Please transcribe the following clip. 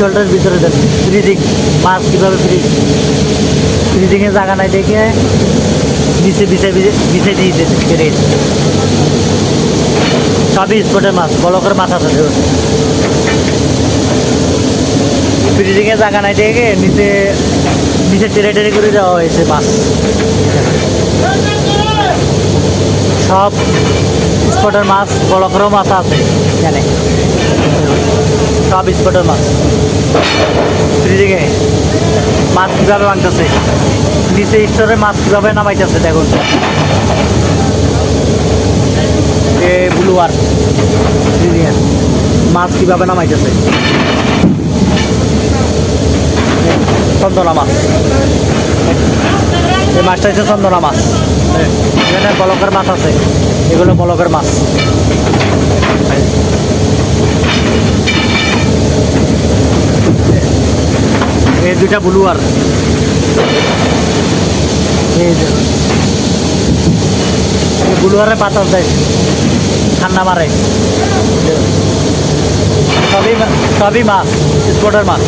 হোল্ডারের ভিতরে দেন ফ্রিজিং মাছ কীভাবে ফ্রিজ ফ্রিজিংয়ে জায়গা নাই দেখে নিচে বিছে বিছে দিয়ে দিয়েছে সবই স্পটের মাছ বড় করে মাছ আছে ফ্রিজিংয়ে জায়গা নাই দেখে নিচে নিচে টেরে টেরে করে দেওয়া হয়েছে মাছ সব স্পটের মাছ বড় করেও মাছ আছে। এখানে সব স্পটের মাছ। মাছ কীভাবে ভাঙতেছে? নিচে স্টোরে মাছ কীভাবে নামাইতেছে দেখুন। এ ব্লুয়ার মাছ কীভাবে নামাইতেছে? চন্দনা মাছ। এই মাছটা হচ্ছে চন্দনা মাছ। এখানে বলকের মাছ আছে, এগুলো বলকের মাছ। এই দুইটা ব্লুয়ার এই যে। ব্লুয়ারে বাতাস দেয়। ঠান্ডা মারে। সবই সবই মাছ স্পোর্টের মাছ